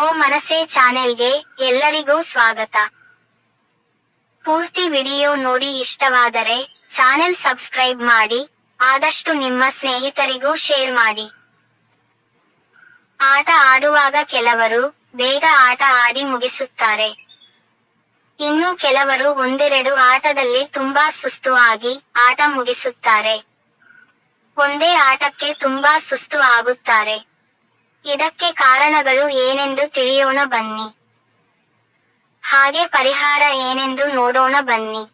ಓ ಮನಸೆ ಚಾನೆಲ್ಗೆ ಎಲ್ಲರಿಗೂ ಸ್ವಾಗತ. ಪೂರ್ತಿ ವಿಡಿಯೋ ನೋಡಿ ಇಷ್ಟವಾದರೆ ಚಾನೆಲ್ ಸಬ್ಸ್ಕ್ರೈಬ್ ಮಾಡಿ, ಆದಷ್ಟು ನಿಮ್ಮ ಸ್ನೇಹಿತರಿಗೂ ಶೇರ್ ಮಾಡಿ. ಆಟ ಆಡುವಾಗ ಕೆಲವರು ಬೇಗ ಆಟ ಆಡಿ ಮುಗಿಸುತ್ತಾರೆ. ಇನ್ನು ಕೆಲವರು ಒಂದೆರಡು ಆಟದಲ್ಲಿ ತುಂಬಾ ಸುಸ್ತು ಆಗಿ ಆಟ ಮುಗಿಸುತ್ತಾರೆ. ಒಂದೇ ಆಟಕ್ಕೆ ತುಂಬಾ ಸುಸ್ತು ಆಗುತ್ತಾರೆ ಇದಕ್ಕೆ ಕಾರಣಗಳು ಏನೆಂದು ತಿಳಿಯೋಣ ಬನ್ನಿ. ಹಾಗೆ ಪರಿಹಾರ ಏನೆಂದು ನೋಡೋಣ ಬನ್ನಿ.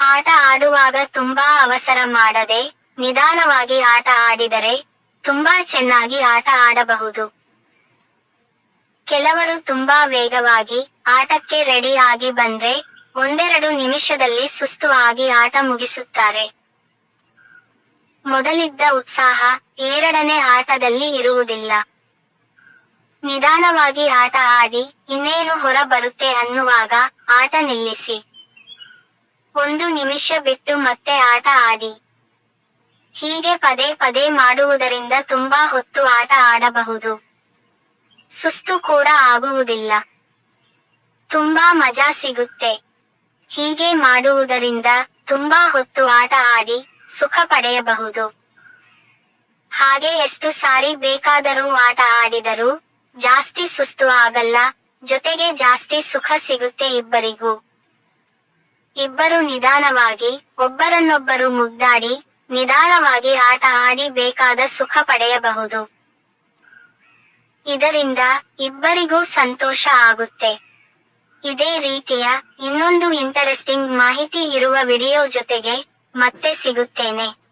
ಆಟ ಆಡುವಾಗ ತುಂಬಾ ಅವಸರ ಮಾಡದೆ, ನಿಧಾನವಾಗಿ ಆಟ ಆಡಿದರೆ ತುಂಬಾ ಚೆನ್ನಾಗಿ ಆಟ ಆಡಬಹುದು. ಕೆಲವರು ತುಂಬಾ ವೇಗವಾಗಿ ಆಟಕ್ಕೆ ರೆಡಿ ಆಗಿ ಬಂದ್ರೆ ಒಂದೆರಡು ನಿಮಿಷದಲ್ಲಿ ಸುಸ್ತು ಆಗಿ ಆಟ ಮುಗಿಸುತ್ತಾರೆ. ಮೊದಲಿದ್ದ ಉತ್ಸಾಹ ಎರಡನೇ ಆಟದಲ್ಲಿ ಇರುವುದಿಲ್ಲ. ನಿಧಾನವಾಗಿ ಆಟ ಆಡಿ ಇನ್ನೇನು ಹೊರ ಬರುತ್ತೆ ಅನ್ನುವಾಗ ಆಟ ನಿಲ್ಲಿಸಿ. ಒಂದು ನಿಮಿಷ ಬಿಟ್ಟು ಮತ್ತೆ ಆಟ ಆಡಿ. ಹೀಗೆ ಪದೇ ಪದೇ ಮಾಡುವುದರಿಂದ ತುಂಬಾ ಹೊತ್ತು ಆಟ ಆಡಬಹುದು. ಸುಸ್ತು ಕೂಡ ಆಗುವುದಿಲ್ಲ. ತುಂಬಾ ಮಜಾ ಸಿಗುತ್ತೆ. ಹೀಗೆ ಮಾಡುವುದರಿಂದ ತುಂಬಾ ಹೊತ್ತು ಆಟ ಆಡಿ ಸುಖ ಪಡೆಯಬಹುದು. ಹಾಗೆ ಎಷ್ಟು ಸಾರಿ ಬೇಕಾದರೂ ಆಟ ಆಡಿದರೂ ಜಾಸ್ತಿ ಸುಸ್ತು ಆಗಲ್ಲ, ಜೊತೆಗೆ ಜಾಸ್ತಿ ಸುಖ ಸಿಗುತ್ತೆ ಇಬ್ಬರಿಗೂ. ಇಬ್ಬರು ನಿಧಾನವಾಗಿ, ಒಬ್ಬರನ್ನೊಬ್ಬರು ಮುಗ್ದಾಡಿ, ನಿಧಾನವಾಗಿ ಆಟ ಆಡಿ ಬೇಕಾದ ಸುಖ ಪಡೆಯಬಹುದು. ಇದರಿಂದ ಇಬ್ಬರಿಗೂ ಸಂತೋಷ ಆಗುತ್ತೆ. ಇದೇ ರೀತಿಯ ಇನ್ನೊಂದು ಇಂಟರೆಸ್ಟಿಂಗ್ ಮಾಹಿತಿ ಇರುವ ವಿಡಿಯೋ ಜೊತೆಗೆ ಮತ್ತೆ ಸಿಗುತ್ತೇನೆ.